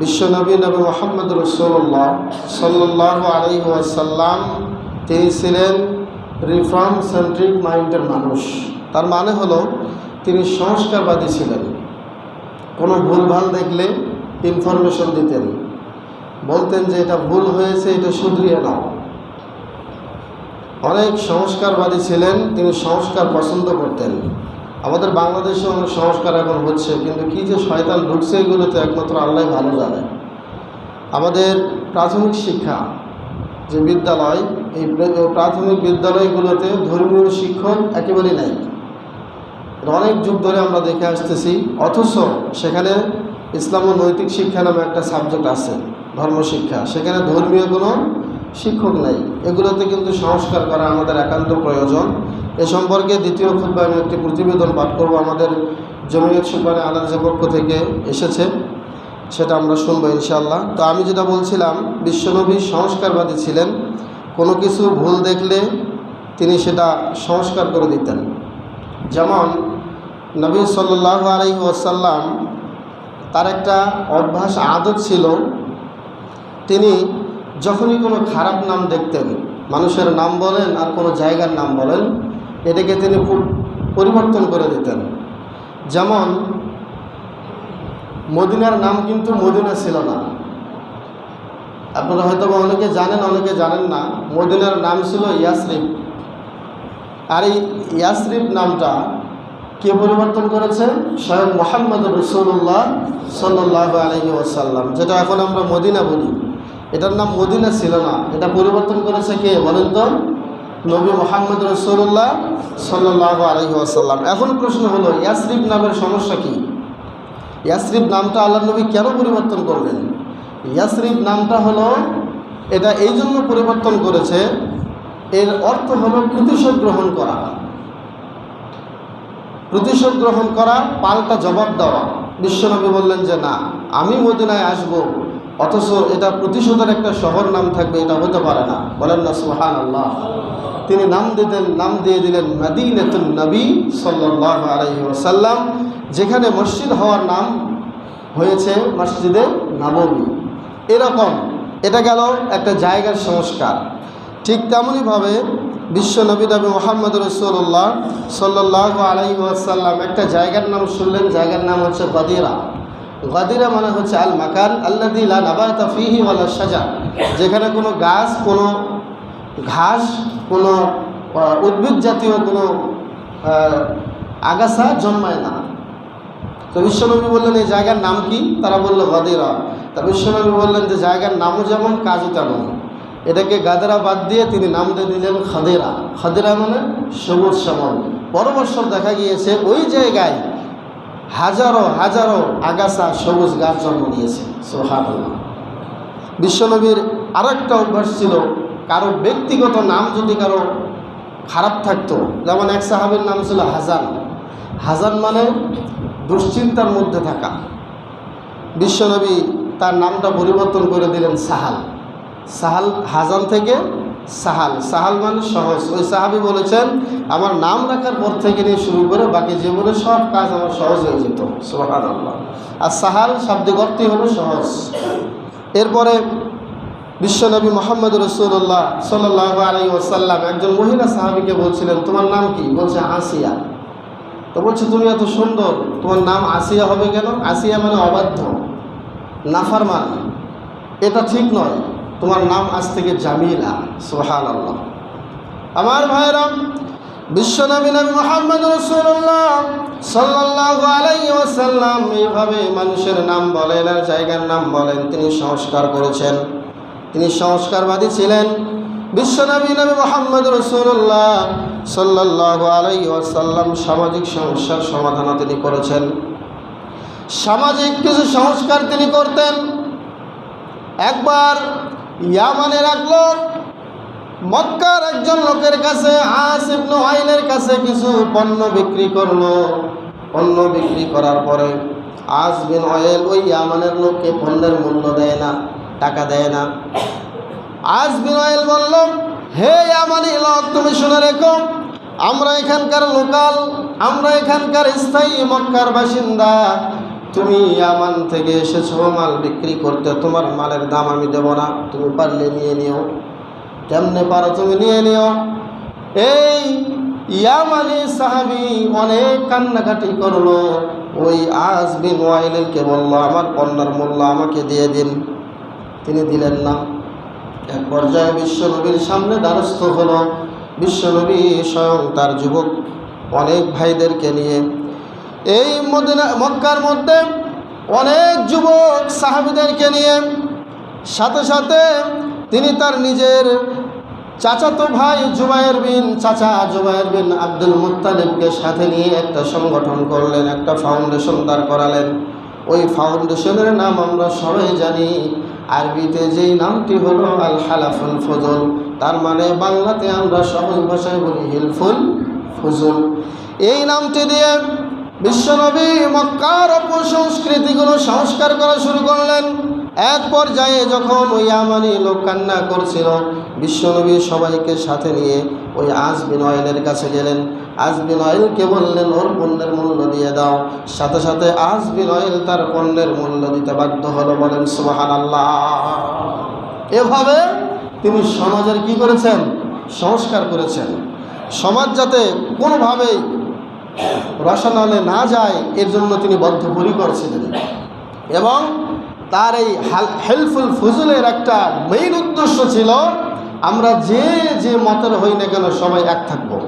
বিশ্বনবী নবী মোহাম্মদ রসুল্লাহ সাল্লাহ আলী ওয়াসাল্লাম, তিনি ছিলেন রিফর্ম সেন্ট্রিক মাইন্ডের মানুষ। তার মানে হলো, তিনি সংস্কারবাদী ছিলেন। কোনো ভুলভাল দেখলে ইনফরমেশন দিতেন। বলতেন যে এটা ভুল হয়েছে, এটা শুধরিয়ে নাও। অনেক সংস্কারবাদী ছিলেন, তিনি সংস্কার পছন্দ করতেন। আমাদের বাংলাদেশে অনেক সংস্কার এখন হচ্ছে, কিন্তু কী যে শয়তান ঢুকছে এগুলোতে একমাত্র আল্লাহ ভালো জানে। আমাদের প্রাথমিক শিক্ষা যে বিদ্যালয়, এই প্রাথমিক বিদ্যালয়গুলোতে ধর্মীয় শিক্ষক একেবারেই নাই। অনেক যুগ ধরে আমরা দেখে আসতেছি, অথচ সেখানে ইসলাম ও নৈতিক শিক্ষা নামে একটা সাবজেক্ট আছে, ধর্মশিক্ষা। সেখানে ধর্মীয় কোনো শিক্ষক নাই। এগুলোতে কিন্তু সংস্কার করা আমাদের একান্ত প্রয়োজন। এ সম্পর্কে দ্বিতীয় খুদ্া আমি একটি প্রতিবেদন পাঠ করব। আমাদের জমিয়ত সুবানে আলাদা পক্ষ থেকে এসেছে, সেটা আমরা শুনব ইনশাল্লাহ তো আমি যেটা বলছিলাম, বিশ্বনবী সংস্কারবাদী ছিলেন। কোনো কিছু ভুল দেখলে তিনি সেটা সংস্কার করে দিতেন। যেমন নবী সাল্লাহ আলাই ওয়াসাল্লাম, তার একটা অভ্যাস, আদত ছিল, তিনি যখনই কোনো খারাপ নাম দেখতেন, মানুষের নাম বলেন আর কোনো জায়গার নাম বলেন, এটাকে তিনি খুব পরিবর্তন করে দিতেন। যেমন, মদিনার নাম কিন্তু মদিনা ছিল না। আপনারা হয়তো অনেকে জানেন অনেকে জানেন না, মদিনার নাম ছিল ইয়াসরিফ। আর এই ইয়াসরিফ নামটা কে পরিবর্তন করেছে? স্বয়ং মোহাম্মদ রসুল্লাহ সাল্লাহ আলহি ওসাল্লাম যেটা এখন আমরা মদিনা বলি। এটার নাম মদিনা ছিল না। এটা পরিবর্তন করেছে কে? বলেন তো। নবী মোহাম্মদ রসুল্লাহ সাল্লাহ আলহি ওসাল্লাম এখন প্রশ্ন হলো, ইয়াসরিফ নামের সমস্যা কী? ইয়াসরিফ নামটা আল্লাহ নবী কেন পরিবর্তন করলেন? ইয়াসরিফ নামটা হলো, এটা এই জন্য পরিবর্তন করেছে, এর অর্থ হলো প্রতিশোধ গ্রহণ করা। প্রতিশোধ গ্রহণ করা, পাল্টা জবাব দেওয়া। বিশ্বনবী বললেন যে না, আমি মদিনায় আসব। অথচ এটা প্রতিশোধের একটা শহর নাম থাকবে, এটা হতে পারে না। বলেন না সুহান আল্লাহ তিনি নাম দিতেন, নাম দিয়ে দিলেন নদীনেতুল নবী সাল্লাহ আলহি ওসাল্লাম যেখানে মসজিদ হওয়ার নাম হয়েছে মসজিদে নবমী। এরকম, এটা গেল একটা জায়গার সংস্কার। ঠিক তেমনইভাবে বিশ্ব নবী নবী মোহাম্মদ রসুল্লাহ সাল্লাহ আলাই ওয়াসাল্লাম একটা জায়গার নাম শুনলেন, জায়গার নাম হচ্ছে গদিরা গদিরা মানে হচ্ছে আল মাকান আল্লাদি লা নাবাতা ফিহি ওয়ালা সাজা যেখানে কোনো গাছ, কোনো ঘাস, কোনো উদ্ভিদ জাতীয় কোনো আগাছা জন্মায় না। তো বিশ্বনবী বললেন, এই জায়গার নাম কি? তারা বলল গদিরা তা বিশ্বনবী বললেন যে, জায়গার নামও যেমন, কাজও তেমন। এটাকে গাদেরা বাদ দিয়ে তিনি নাম দিয়ে দিলেন খাদেরা। খাদেরা মানে সবুজ শ্যামল। পর দেখা গিয়েছে, ওই জায়গায় হাজারো হাজারো আগাছা সবুজ গাছ জন্ম নিয়েছে সোহাব বিশ্বনবীর আর একটা অভ্যাস ছিল, কারও ব্যক্তিগত নাম যদি কারও খারাপ থাকতো, যেমন এক সাহাবের নাম ছিল হাজান। হাজান মানে দুশ্চিন্তার মধ্যে থাকা। বিশ্বনবী তার নামটা পরিবর্তন করে দিলেন সাহাল। সাহাল হাজান থেকে সাহাল। সাহাল মানে সহজ। ওই সাহাবি বলেছেন, আমার নাম রাখার পর থেকে নিয়ে শুরু করে বাকি জীবনে সব কাজ আমার সহজ হয়ে যেত। সোহান আর সাহাল শাব্দিক অর্থই হলো সহজ। এরপরে বিশ্বনবী মোহাম্মদ রসুল্লাহ সাল্লাহ আলাই ওসাল্লাম একজন মহিলা সাহাবিকে বলছিলেন, তোমার নাম কি? বলছে, আসিয়া। তো বলছে, তুমি এত সুন্দর, তোমার নাম আসিয়া হবে কেন? আসিয়া মানে অবাধ্য নাফার নাফারমান। এটা ঠিক নয়। তোমার নাম আজ থেকে জামিলা সোহান আল্লাহ আমার ভাইরাম বিশ্বনবী নবী মোহাম্মদ রসুল্লাহ সাল্লাহ আলাই ওসাল্লাম এইভাবে মানুষের নাম বলেন আর জায়গার নাম বলেন, তিনি সংস্কার করেছেন। তিনি সংস্কারবাদী ছিলেন। বিশ্বনবী নবী মোহাম্মদ রসুল্লাহ সাল্লাহ আলাই ওসাল্লাম সামাজিক সমস্যার সমাধানও তিনি করেছেন। সামাজিক কিছু সংস্কার তিনি করতেন। একবার ইয়ামানের এক লোক মক্কার একজন লোকের কাছে আস ইবনু আইনের কাছে কিছু পণ্য বিক্রি করল। পণ্য বিক্রি করার পরে আস বিন অয়েল ওই ইয়ামানের লোককে পণ্যের মূল্য দেয় না, টাকা দেয় না। আজ বিন অয়েল বলল, হে ইয়ামানি লোক, তুমি শুনে রেখো, আমরা এখানকার লোকাল, আমরা এখানকার স্থায়ী মক্কার বাসিন্দা তুমি ইয়ামান থেকে এসেছ, মাল বিক্রি করতে, তোমার মালের দাম আমি দেব না। তুমি পারলে নিয়ে নিও। কেমনে পারো তুমি নিয়ে নিও। এই ইয়ামানি সাহাবি অনেক কান্নাকাটি করল। ওই আজ বিন ওয়াইলকে বলল, আমার পণ্যের মূল্য আমাকে দিয়ে দিন। তিনি দিলেন না। এক পর্যায়ে বিশ্বনবীর সামনে দ্বারস্থ হলো। বিশ্বনবী স্বয়ং তার যুবক, অনেক ভাইদেরকে নিয়ে এই মদিনা, মক্কার মধ্যে অনেক যুবক সাহাবিদেরকে নিয়ে সাথে সাথে তিনি তার নিজের চাচাতো ভাই জুবাইর বিন, চাচা জুবাইর বিন আব্দুল মুত্তালিবকে সাথে নিয়ে একটা সংগঠন করলেন, একটা ফাউন্ডেশন দাঁড় করালেন। ওই ফাউন্ডেশনের নাম আমরা সবাই জানি। আরবিতে যেই নামটি হলো আল হালাফুল ফজল তার মানে বাংলাতে আমরা সহজ ভাষায় বলি হিলফুল ফজল এই নামটি দিয়ে বিশ্বনবী মক্কার অপসংস্কৃতিগুলো সংস্কার করা শুরু করলেন। এক পর্যায়ে যখন ওই আমানি লোক কান্না করছিল, বিশ্বনবী সবাইকে সাথে নিয়ে ওই আজবিন অয়েলের কাছে গেলেন। আজবিন অয়েলকে বললেন, ওর পণ্যের মূল্য দিয়ে দাও। সাথে সাথে আজবিন অয়েল তার পণ্যের মূল্য দিতে বাধ্য হলো, বলেন সুবাহান আল্লাহ এভাবে তিনি সমাজের কি করেছেন? সংস্কার করেছেন। সমাজ যাতে কোনোভাবেই রসানলে না যায়, এর জন্য তিনি বদ্ধপরিকর ছিলেন এবং তার এই হেল্পফুল ফজলের একটা মেইন উদ্দেশ্য ছিল, আমরা যে যে মতের হই না কেন সবাই এক থাকব।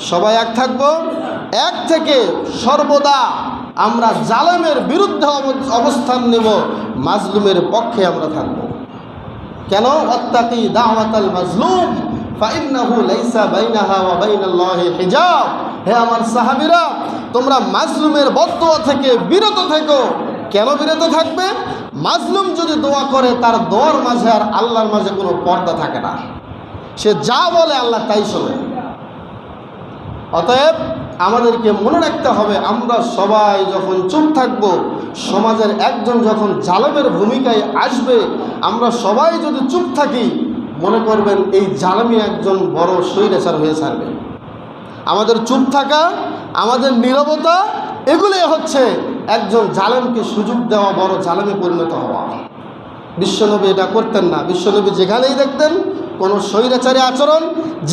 সবাই এক থাকব। এক থেকে সর্বদা আমরা জালেমের বিরুদ্ধে অব- অবস্থান নেব, মাজলুমের পক্ষে আমরা থাকব। কেন? অত্তাকি দাওয়াতাল মাজলুম, ফাইন্নাহু লাইসা বাইনাহা বাইনাল্লাহি হিজাব। হে আমার সাহাবিরা, তোমরা মাজলুমের বদদোয়া থেকে বিরত থেকো। কেন বিরত থাকবে? মাজলুম যদি দোয়া করে, তার দোয়ার মাঝে আর আল্লাহর মাঝে কোনো পর্দা থাকে না। সে যা বলে আল্লাহ তাই শোনে। অতএব আমাদেরকে মনে রাখতে হবে, আমরা সবাই যখন চুপ থাকব, সমাজের একজন যখন জালেমের ভূমিকায় আসবে, আমরা সবাই যদি চুপ থাকি, মনে করবেন এই জালেমি একজন বড় স্বৈরাচার হয়ে ছাড়বে। আমাদের চুপ থাকা, আমাদের নীরবতা, এগুলোই হচ্ছে একজন জালেমকে সুযোগ দেওয়া, বড় জালেমে পরিণত হওয়া। বিশ্বনবী এটা করতেন না। বিশ্বনবী যেখানেই দেখতেন, কোনো স্বৈরাচারী আচরণ,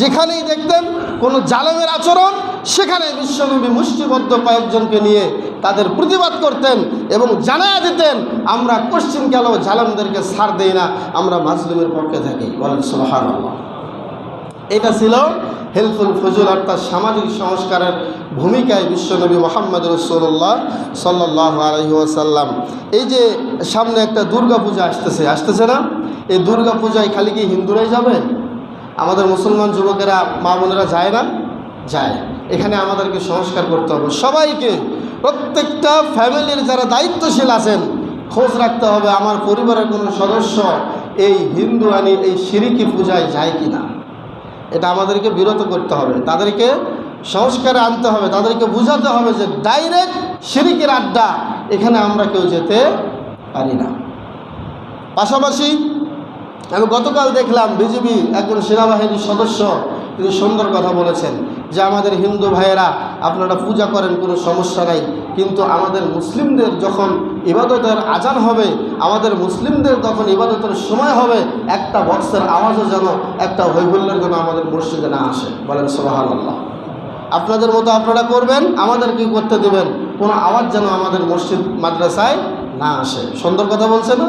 যেখানেই দেখতেন, কোনো জালেমের আচরণ, সেখানে বিশ্বনবী মুষ্টিবদ্ধ কয়েকজনকে নিয়ে তাদের প্রতিবাদ করতেন এবং জানায়া দিতেন, আমরা কোশ্চিন গেল জালেমদেরকে ছাড় দেই না, আমরা মাজলুমের পক্ষে থাকি। বলেন সোহান এটা ছিল হেলফুল ফজুল অর্থাৎ সামাজিক সংস্কারের ভূমিকায় বিশ্বনবী মোহাম্মদ রসুল্লাহ সাল্লাহ আলহিহাসাল্লাম এই যে সামনে একটা দুর্গা পূজা আসতেছে আসতেছে না? এই দুর্গা পূজায় খালি কি হিন্দুরাই যাবে? আমাদের মুসলমান যুবকেরা, মা বোনেরা যায় না? যায়। এখানে আমাদেরকে সংস্কার করতে হবে। সবাইকে, প্রত্যেকটা ফ্যামিলির যারা দায়িত্বশীল আছেন, খোঁজ রাখতে হবে, আমার পরিবারের কোনো সদস্য এই হিন্দু আনি এই সিরিকি পূজায় যায় কি না এটা আমাদেরকে বিরত করতে হবে। তাদেরকে সংস্কারে আনতে হবে। তাদেরকে বুঝাতে হবে যে ডাইরেক্ট সিরিকের আড্ডা এখানে আমরা কেউ যেতে পারি না। পাশাপাশি আমি গতকাল দেখলাম বিজেপি একজন সেনাবাহিনীর সদস্য তিনি সুন্দর কথা বলেছেন যে আমাদের হিন্দু ভাইয়েরা আপনারা পূজা করেন, কোনো সমস্যা নাই। কিন্তু আমাদের মুসলিমদের যখন ইবাদতের আজান হবে, আমাদের মুসলিমদের তখন ইবাদতের সময় হবে, একটা বক্সের আওয়াজও যেন, একটা হৈহুল্যের যেন আমাদের মসজিদে না আসে। বলেন সোহান আল্লাহ আপনাদের মতো আপনারা করবেন, আমাদের কি করতে দেবেন? কোনো আওয়াজ যেন আমাদের মসজিদ, মাদ্রাসায় না আসে। সুন্দর কথা বলছে না?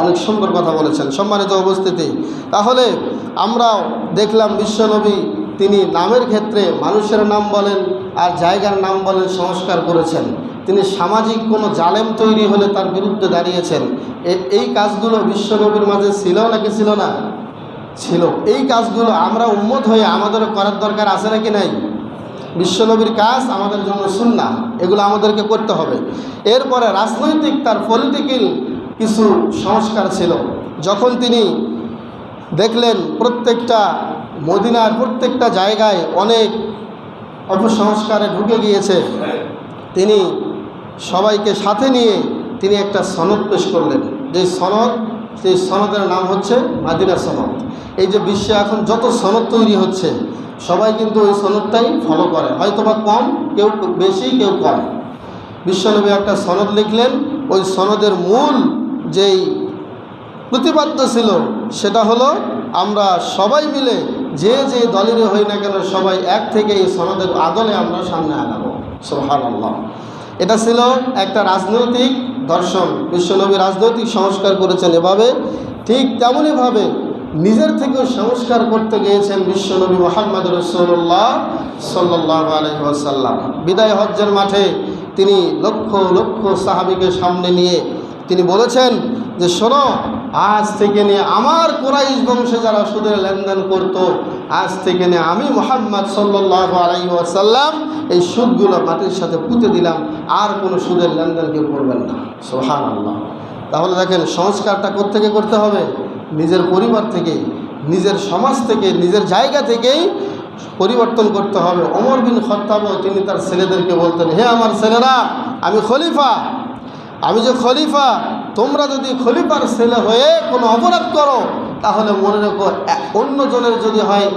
অনেক সুন্দর কথা বলেছেন, সম্মানিত উপস্থিতি। তাহলে আমরাও দেখলাম বিশ্বনবী, তিনি নামের ক্ষেত্রে মানুষের নাম বলেন আর জায়গার নাম বলেন সংস্কার করেছেন। তিনি সামাজিক কোনো জালেম তৈরি হলে তার বিরুদ্ধে দাঁড়িয়েছেন। এই কাজগুলো বিশ্বনবীর মাঝে ছিল নাকি ছিল না? ছিল। এই কাজগুলো আমরা উন্মত হয়ে আমাদেরও করার দরকার আছে নাকি নাই? বিশ্বনবীর কাজ আমাদের জন্য সুন্না এগুলো আমাদেরকে করতে হবে। এরপরে রাজনৈতিক, তার পলিটিক্যাল কিছু সংস্কার ছিল। যখন তিনি দেখলেন প্রত্যেকটা মদিনার প্রত্যেকটা জায়গায় অনেক অপসংস্কারে ঢুকে গিয়েছে, তিনি সবাইকে সাথে নিয়ে তিনি একটা সনদ পেশ করলেন। যে সনদ, সেই সনদের নাম হচ্ছে মাদিনা সনদ। এই যে বিশ্বে এখন যত সনদ তৈরি হচ্ছে, সবাই কিন্তু ওই সনদটাই ফলো করে। হয়তো বা কম, কেউ বেশি, কেউ কম। বিশ্বনবী একটা সনদ লিখলেন। ওই সনদের মূল যেই প্রতিপাদ্য ছিল, সেটা হলো আমরা সবাই মিলে যে যে দলেরই হই না কেন সবাই এক থেকে এই সনদের আদলে আমরা সামনে আগাবো। সোহান আল্লাহ এটা ছিল একটা রাজনৈতিক দর্শন। বিশ্বনবী রাজনৈতিক সংস্কার করেছেন এভাবে। ঠিক তেমনইভাবে নিজের থেকেও সংস্কার করতে গিয়েছেন বিশ্বনবী মোহাম্মদ রসুল্লাহ সাল্লাহ আলহিহাসাল্লাম বিদায় হজ্জের মাঠে তিনি লক্ষ লক্ষ সাহাবিকে সামনে নিয়ে তিনি বলেছেন যে, শোনো, আজ থেকে নিয়ে আমার কোরাইশ বংশে যারা সুদের লেনদেন করত, আজ থেকে নিয়ে আমি মোহাম্মদ সাল্লাহ আলাইসাল্লাম এই সুদগুলো মাটির সাথে পুঁতে দিলাম, আর কোনো সুদের লেনদেন কেউ করবেন না। সোহান আল্লাহ তাহলে দেখেন, সংস্কারটা কোত্থেকে করতে হবে? নিজের পরিবার থেকে, নিজের সমাজ থেকে, নিজের জায়গা থেকেই পরিবর্তন করতে হবে। অমর বিন খত্তাবও তিনি তার ছেলেদেরকে বলতেন, হে আমার ছেলেরা, আমি খলিফা। আমি যে খলিফা, তোমরা যদি খলিফার ছেলে হয়ে কোনো অপরাধ করো, তাহলে মনে রেখো অন্যজনের যদি হয়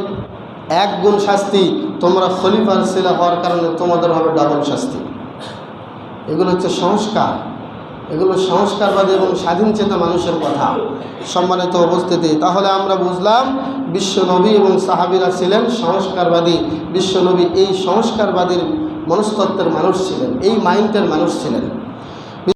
এক গুণ শাস্তি, তোমরা খলিফার ছেলে হওয়ার কারণে তোমাদের হবে ডাবল শাস্তি। এগুলো হচ্ছে সংস্কার। এগুলো সংস্কারবাদী এবং স্বাধীন চেতা মানুষের কথা। সম্মানিত উপস্থিতি, তাহলে আমরা বুঝলাম বিশ্বনবী এবং সাহাবিরা ছিলেন সংস্কারবাদী। বিশ্বনবী এই সংস্কারবাদীর মনস্তত্ত্বের মানুষ ছিলেন, এই মাইন্ডের মানুষ ছিলেন।